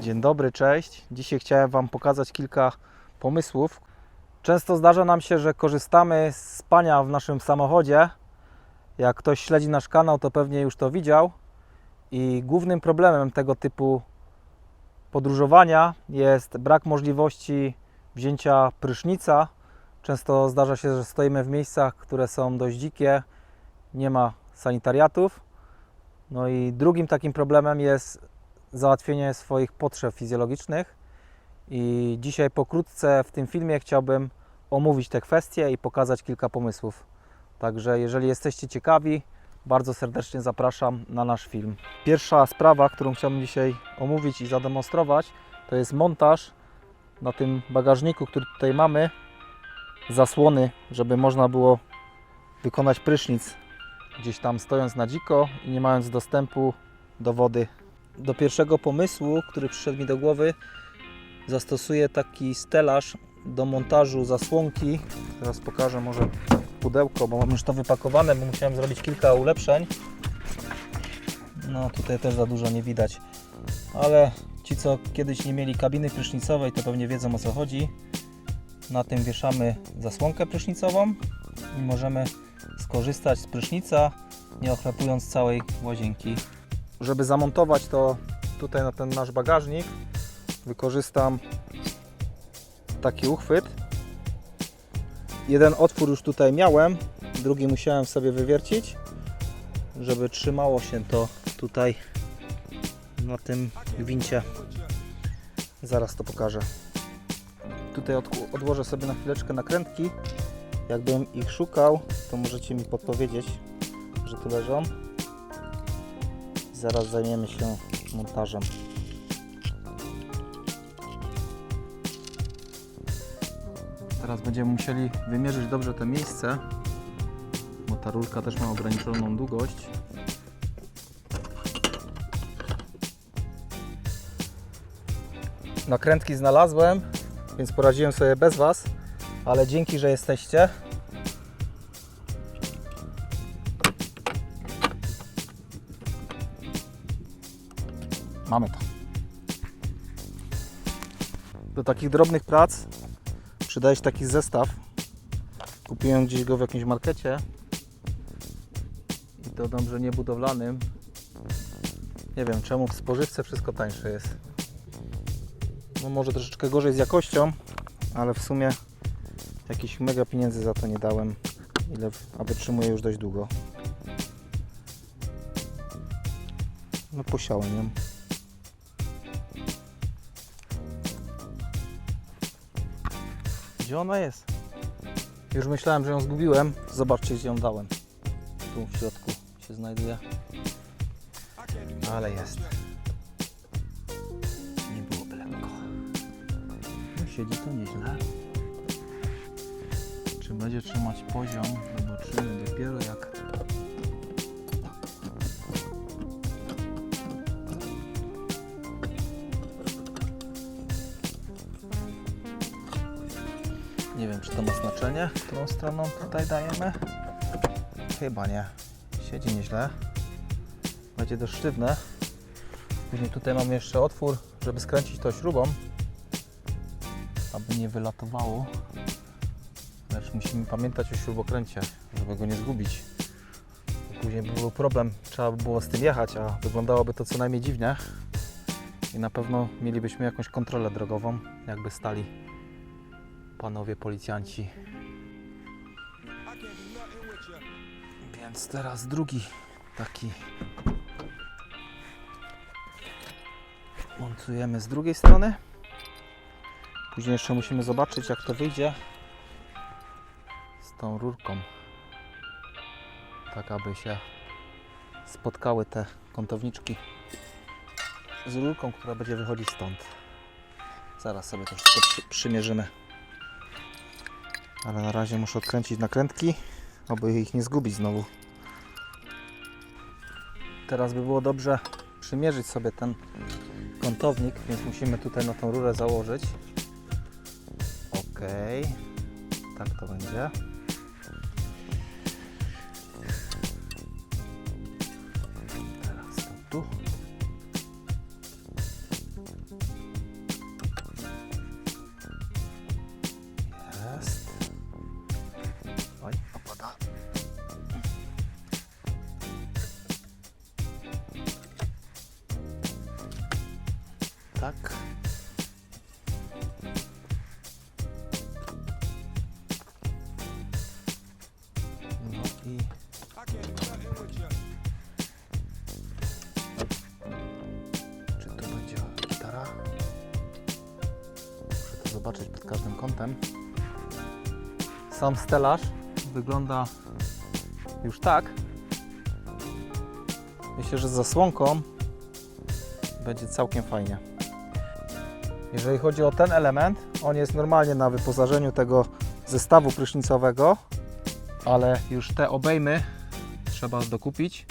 Dzień dobry, cześć. Dzisiaj chciałem Wam pokazać kilka pomysłów. Często zdarza nam się, że korzystamy z spania w naszym samochodzie. Jak ktoś śledzi nasz kanał, to pewnie już to widział. I głównym problemem tego typu podróżowania jest brak możliwości wzięcia prysznica. Często zdarza się, że stoimy w miejscach, które są dość dzikie, nie ma sanitariatów. No i drugim takim problemem jest załatwienie swoich potrzeb fizjologicznych. I dzisiaj pokrótce w tym filmie chciałbym omówić te kwestie i pokazać kilka pomysłów. Także jeżeli jesteście ciekawi, bardzo serdecznie zapraszam na nasz film. Pierwsza sprawa, którą chciałbym dzisiaj omówić i zademonstrować, to jest montaż na tym bagażniku, który tutaj mamy, zasłony, żeby można było wykonać prysznic gdzieś tam stojąc na dziko i nie mając dostępu do wody. Do pierwszego pomysłu, który przyszedł mi do głowy, zastosuję taki stelaż do montażu zasłonki. Teraz pokażę może pudełko, bo mam już to wypakowane, bo musiałem zrobić kilka ulepszeń. No tutaj też za dużo nie widać, ale ci co kiedyś nie mieli kabiny prysznicowej to pewnie wiedzą o co chodzi. Na tym wieszamy zasłonkę prysznicową i możemy skorzystać z prysznica, nie ochlepując całej łazienki. Żeby zamontować to tutaj na ten nasz bagażnik, wykorzystam taki uchwyt. Jeden otwór już tutaj miałem, drugi musiałem sobie wywiercić, żeby trzymało się to tutaj na tym gwincie. Zaraz to pokażę. Tutaj odłożę sobie na chwileczkę nakrętki. Jakbym ich szukał, to możecie mi podpowiedzieć, że tu leżą. Zaraz zajmiemy się montażem. Teraz będziemy musieli wymierzyć dobrze to miejsce, bo ta rurka też ma ograniczoną długość. Nakrętki znalazłem, więc poradziłem sobie bez Was, ale dzięki, że jesteście. Mamy to. Do takich drobnych prac przydaje się taki zestaw. Kupiłem gdzieś go w jakimś markecie. I to dobrze niebudowlanym. Nie wiem czemu w spożywce wszystko tańsze jest. No może troszeczkę gorzej z jakością, ale w sumie jakichś mega pieniędzy za to nie dałem. Ile, a wytrzymuję już dość długo. No posiałem ją. Gdzie ona jest? Już myślałem, że ją zgubiłem. Zobaczcie, gdzie ją dałem. Tu w środku się znajduje. Ale jest. Nie byłoby lekko. Siedzi to nieźle. Czy będzie trzymać poziom? Zobaczymy dopiero jak Nie wiem, czy to ma znaczenie, którą stroną tutaj dajemy. Chyba nie. Siedzi nieźle. Będzie dość sztywne. Później tutaj mamy jeszcze otwór, żeby skręcić to śrubą, aby nie wylatowało. Lecz musimy pamiętać o śrubokręcie, żeby go nie zgubić. Później by był problem, trzeba by było z tym jechać, a wyglądałoby to co najmniej dziwnie. I na pewno mielibyśmy jakąś kontrolę drogową, jakby stali panowie policjanci. Więc teraz drugi taki montujemy z drugiej strony. Później jeszcze musimy zobaczyć jak to wyjdzie z tą rurką. Tak aby się spotkały te kątowniczki z rurką, która będzie wychodzić stąd. Zaraz sobie to wszystko przy, przymierzymy. Ale na razie muszę odkręcić nakrętki, aby ich nie zgubić znowu. Teraz by było dobrze przymierzyć sobie ten kątownik, więc musimy tutaj na tą rurę założyć. Ok, tak to będzie. Tak. No i czy tu będzie gitara? Muszę to zobaczyć pod każdym kątem. Sam stelaż wygląda już tak. Myślę, że z zasłonką będzie całkiem fajnie. Jeżeli chodzi o ten element, on jest normalnie na wyposażeniu tego zestawu prysznicowego, ale już te obejmy trzeba dokupić.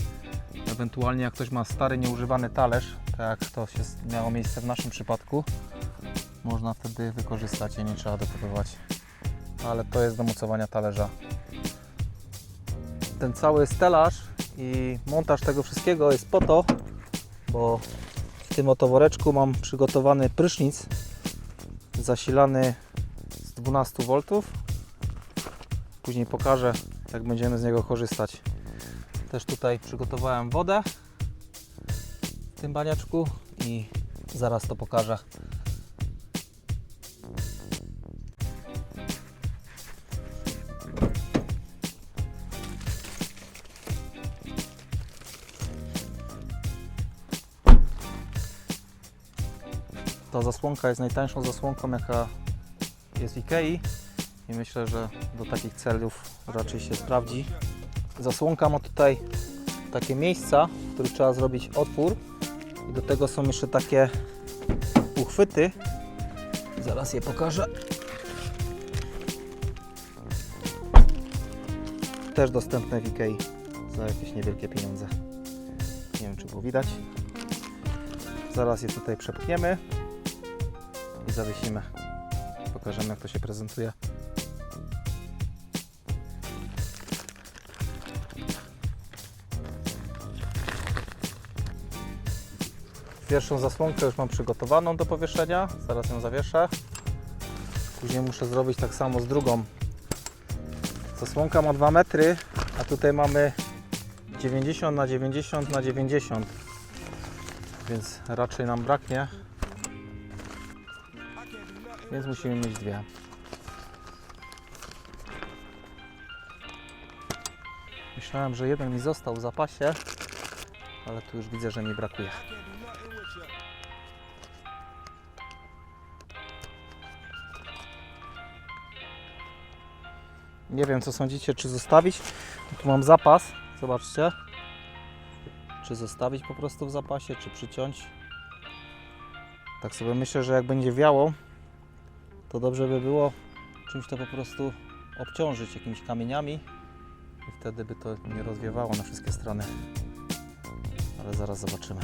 Ewentualnie jak ktoś ma stary, nieużywany talerz, tak jak to się miało miejsce w naszym przypadku, można wtedy wykorzystać je, nie trzeba dokupywać. Ale to jest do mocowania talerza. Ten cały stelaż i montaż tego wszystkiego jest po to, bo w tym oto woreczku mam przygotowany prysznic zasilany z 12 V. Później pokażę, jak będziemy z niego korzystać. Też tutaj przygotowałem wodę w tym baniaczku i zaraz to pokażę. Zasłonka jest najtańszą zasłonką, jaka jest w Ikei i myślę, że do takich celów raczej się sprawdzi. Zasłonka ma tutaj takie miejsca, w których trzeba zrobić otwór i do tego są jeszcze takie uchwyty. Zaraz je pokażę. Też dostępne w Ikei za jakieś niewielkie pieniądze. Nie wiem, czy było widać. Zaraz je tutaj przepchniemy zawiesimy. Pokażemy jak to się prezentuje. Pierwszą zasłonkę już mam przygotowaną do powieszenia. Zaraz ją zawieszę. Później muszę zrobić tak samo z drugą. Zasłonka ma 2 metry, a tutaj mamy 90 na 90 na 90 więc raczej nam braknie więc musimy mieć dwie. Myślałem, że jeden mi został w zapasie, ale tu już widzę, że mi brakuje. Nie wiem, co sądzicie, czy zostawić. Tu mam zapas, zobaczcie. Czy zostawić po prostu w zapasie, czy przyciąć. Tak sobie myślę, że jak będzie wiało, to dobrze by było czymś to po prostu obciążyć jakimiś kamieniami i wtedy by to nie rozwiewało na wszystkie strony. Ale zaraz zobaczymy.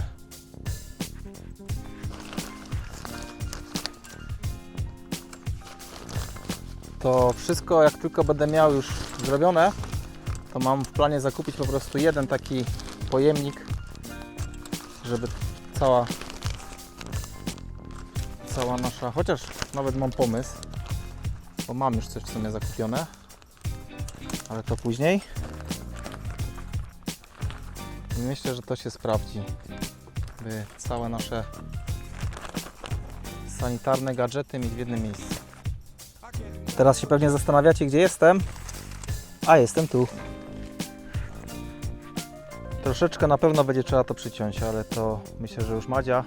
To wszystko jak tylko będę miał już zrobione, to mam w planie zakupić po prostu jeden taki pojemnik, żeby cała cała nasza, chociaż nawet mam pomysł, bo mam już coś w sumie zakupione, ale to później. I myślę, że to się sprawdzi, by całe nasze sanitarne gadżety mieć w jednym miejscu. Teraz się pewnie zastanawiacie, gdzie jestem, a jestem tu. Troszeczkę na pewno będzie trzeba to przyciąć, ale to myślę, że już Madzia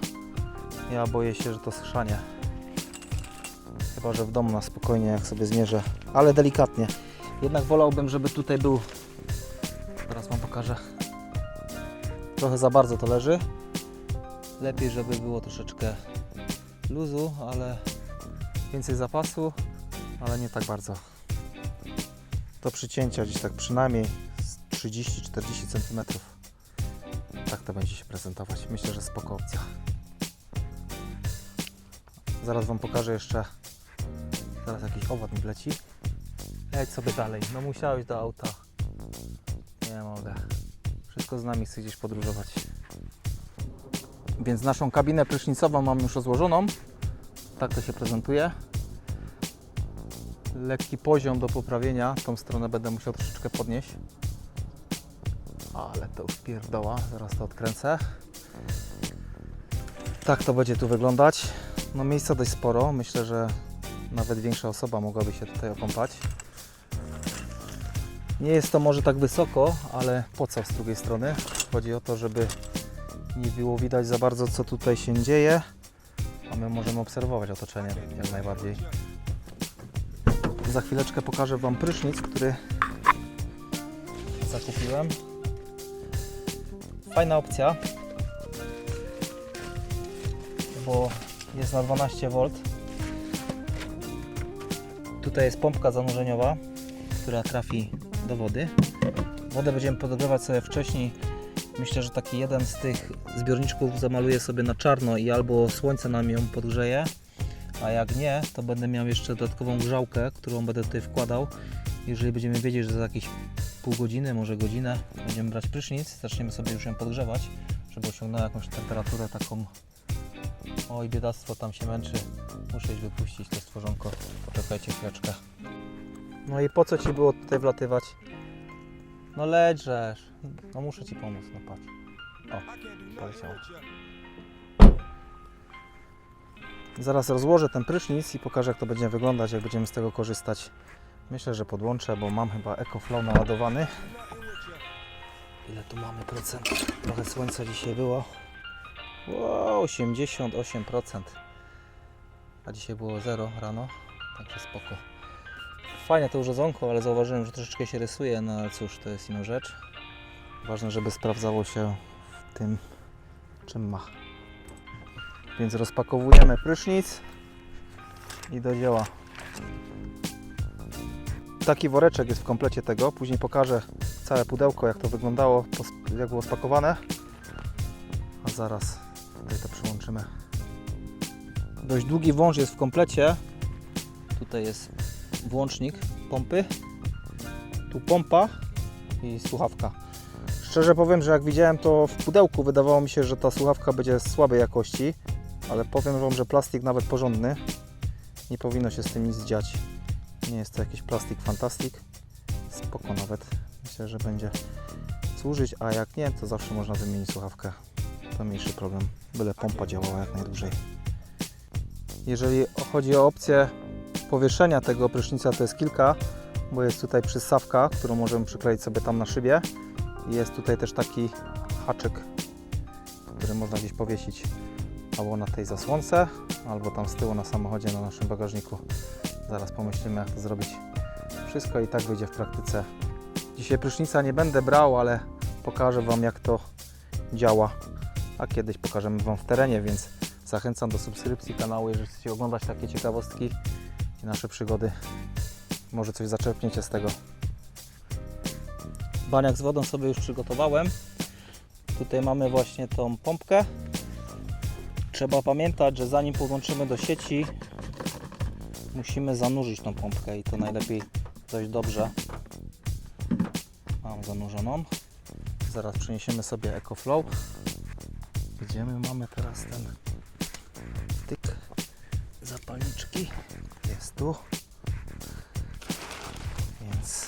ja boję się, że to schrzanie. Chyba, że w domu na spokojnie, jak sobie zmierzę, ale delikatnie. Jednak wolałbym, żeby tutaj był. Teraz Wam pokażę. Trochę za bardzo to leży. Lepiej, żeby było troszeczkę luzu, ale więcej zapasu, ale nie tak bardzo. Do przycięcia gdzieś tak przynajmniej z 30-40 cm. Tak to będzie się prezentować. Myślę, że spoko opcja. Zaraz Wam pokażę jeszcze. Zaraz jakiś owad mi wleci. Jedź sobie dalej. No musiałeś do auta. Nie mogę. Wszystko z nami chce gdzieś podróżować. Więc naszą kabinę prysznicową mam już rozłożoną. Tak to się prezentuje. Lekki poziom do poprawienia. Tą stronę będę musiał troszeczkę podnieść. Ale to już pierdoła. Zaraz to odkręcę. Tak to będzie tu wyglądać. No miejsca dość sporo. Myślę, że nawet większa osoba mogłaby się tutaj okąpać. Nie jest to może tak wysoko, ale po co z drugiej strony? Chodzi o to, żeby nie było widać za bardzo co tutaj się dzieje, a my możemy obserwować otoczenie jak najbardziej. Za chwileczkę pokażę Wam prysznic, który zakupiłem. Fajna opcja, bo jest na 12 V. Tutaj jest pompka zanurzeniowa, która trafi do wody. Wodę będziemy podgrzewać sobie wcześniej. Myślę, że taki jeden z tych zbiorniczków zamaluję sobie na czarno i albo słońce nam ją podgrzeje, a jak nie, to będę miał jeszcze dodatkową grzałkę, którą będę tutaj wkładał. Jeżeli będziemy wiedzieć, że za jakieś pół godziny, może godzinę będziemy brać prysznic, zaczniemy sobie już ją podgrzewać, żeby osiągnęła jakąś temperaturę taką Oj, biedactwo tam się męczy. Muszę iść wypuścić to stworzonko. Poczekajcie chwileczkę. No i po co ci było tutaj wlatywać? No leżesz. No muszę ci pomóc, no patrz. O, poleciało. Zaraz rozłożę ten prysznic i pokażę jak to będzie wyglądać, jak będziemy z tego korzystać. Myślę, że podłączę, bo mam chyba EcoFlow naładowany. Ile tu mamy procent? Trochę słońca dzisiaj było. Wow, 88%. A dzisiaj było 0 rano, także spoko. Fajne to urządzonko, ale zauważyłem, że troszeczkę się rysuje, no ale cóż, to jest inna rzecz. Ważne, żeby sprawdzało się w tym, czym ma. Więc rozpakowujemy prysznic i do dzieła. Taki woreczek jest w komplecie tego. Później pokażę całe pudełko, jak to wyglądało, jak było spakowane. A zaraz tutaj to przyłączymy. Dość długi wąż jest w komplecie. Tutaj jest włącznik pompy. Tu pompa i słuchawka. Szczerze powiem, że jak widziałem to w pudełku, wydawało mi się, że ta słuchawka będzie słabej jakości, ale powiem Wam, że plastik nawet porządny. Nie powinno się z tym nic dziać. Nie jest to jakiś plastik fantastik. Spoko nawet. Myślę, że będzie służyć, a jak nie, to zawsze można wymienić słuchawkę. To mniejszy problem. Byle pompa działała jak najdłużej. Jeżeli chodzi o opcję powieszenia tego prysznica, to jest kilka, bo jest tutaj przystawka, którą możemy przykleić sobie tam na szybie. Jest tutaj też taki haczyk, który można gdzieś powiesić albo na tej zasłonce, albo tam z tyłu na samochodzie, na naszym bagażniku. Zaraz pomyślimy, jak to zrobić. Wszystko i tak wyjdzie w praktyce. Dzisiaj prysznica nie będę brał, ale pokażę Wam, jak to działa. A kiedyś pokażemy Wam w terenie, więc zachęcam do subskrypcji kanału, jeżeli chcecie oglądać takie ciekawostki i nasze przygody. Może coś zaczerpniecie z tego. Baniak z wodą sobie już przygotowałem. Tutaj mamy właśnie tą pompkę. Trzeba pamiętać, że zanim podłączymy do sieci, musimy zanurzyć tą pompkę i to najlepiej dość dobrze. Mam zanurzoną. Zaraz przeniesiemy sobie EcoFlow. Gdzie my mamy teraz ten tyk zapalniczki? Jest tu. Więc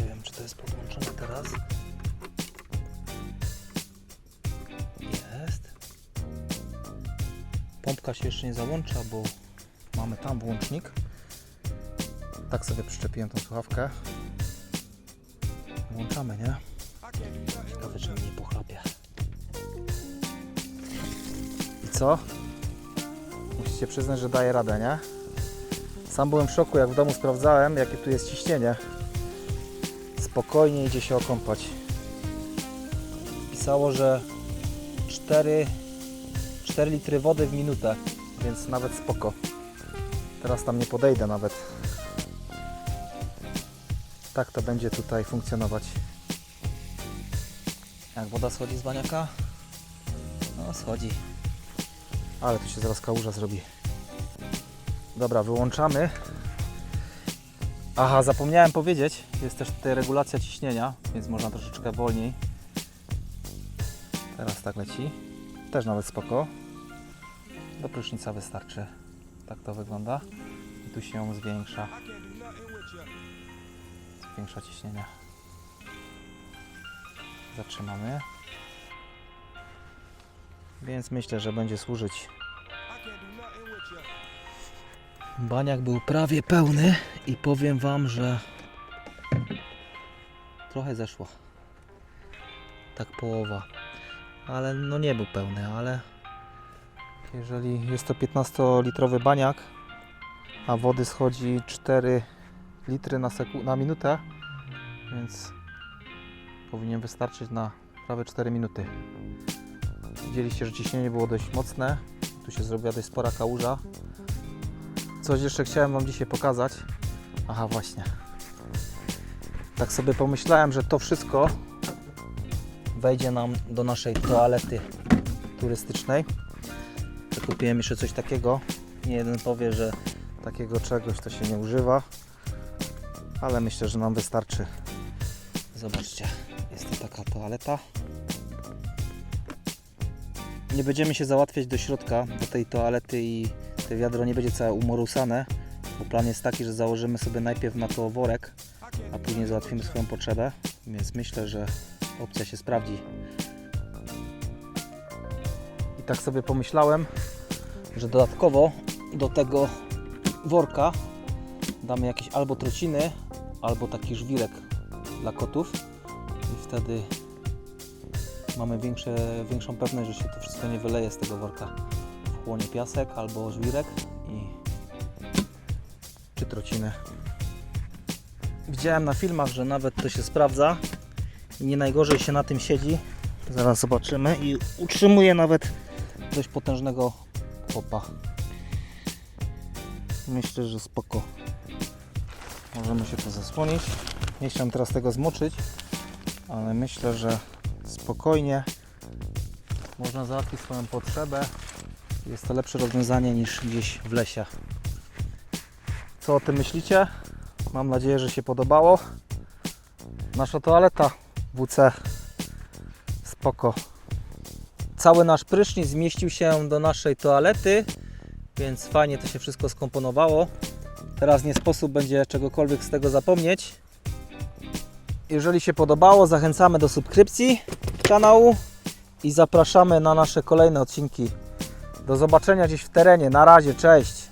nie wiem, czy to jest podłączone teraz. Jest. Pompka się jeszcze nie załącza, bo mamy tam włącznik. Tak sobie przyczepiłem tą słuchawkę. Włączamy, nie? Czy mi nie. I co? Musicie przyznać, że daje radę, nie? Sam byłem w szoku, jak w domu sprawdzałem, jakie tu jest ciśnienie. Spokojnie idzie się okąpać. Pisało, że 4, 4 litry wody w minutę, więc nawet spoko. Teraz tam nie podejdę nawet. Tak to będzie tutaj funkcjonować. Jak woda schodzi z baniaka? No schodzi. Ale tu się zaraz kałuża zrobi. Dobra, wyłączamy. Aha, zapomniałem powiedzieć, jest też tutaj regulacja ciśnienia, więc można troszeczkę wolniej. Teraz tak leci. Też nawet spoko. Do prysznica wystarczy. Tak to wygląda. I tu się ją zwiększa. Zwiększa ciśnienie. Zatrzymamy. więc myślę, że będzie służyć. Baniak był prawie pełny i powiem Wam, że trochę zeszło. Tak połowa. Ale no nie był pełny, ale jeżeli jest to 15-litrowy baniak, a wody schodzi 4 litry na, na minutę, więc powinien wystarczyć na prawie 4 minuty. Widzieliście, że ciśnienie było dość mocne. Tu się zrobiła dość spora kałuża. Coś jeszcze chciałem Wam dzisiaj pokazać. Aha, właśnie. Tak sobie pomyślałem, że to wszystko wejdzie nam do naszej toalety turystycznej. Kupiłem jeszcze coś takiego. Nie jeden powie, że takiego czegoś to się nie używa, ale myślę, że nam wystarczy. Zobaczcie, jest to taka toaleta. Nie będziemy się załatwiać do środka, do tej toalety i to wiadro nie będzie całe umorusane, bo plan jest taki, że założymy sobie najpierw na to worek, a później załatwimy swoją potrzebę, więc myślę, że opcja się sprawdzi. I tak sobie pomyślałem, że dodatkowo do tego worka damy jakieś albo trociny, albo taki żwirek dla kotów wtedy mamy większe, większą pewność, że się to wszystko nie wyleje z tego worka. Wchłonie piasek albo żwirek i czy trociny. Widziałem na filmach, że nawet to się sprawdza i nie najgorzej się na tym siedzi. Zaraz zobaczymy i utrzymuje nawet dość potężnego popa. Myślę, że spoko. Możemy się to zasłonić. Nie chciałem teraz tego zmoczyć, ale myślę, że spokojnie można załatwić swoją potrzebę. Jest to lepsze rozwiązanie niż gdzieś w lesie. Co o tym myślicie? Mam nadzieję, że się podobało. Nasza toaleta WC. Spoko. Cały nasz prysznic zmieścił się do naszej toalety, więc fajnie to się wszystko skomponowało. Teraz nie sposób będzie czegokolwiek z tego zapomnieć. Jeżeli się podobało, zachęcamy do subskrypcji kanału i zapraszamy na nasze kolejne odcinki. Do zobaczenia gdzieś w terenie. Na razie, cześć!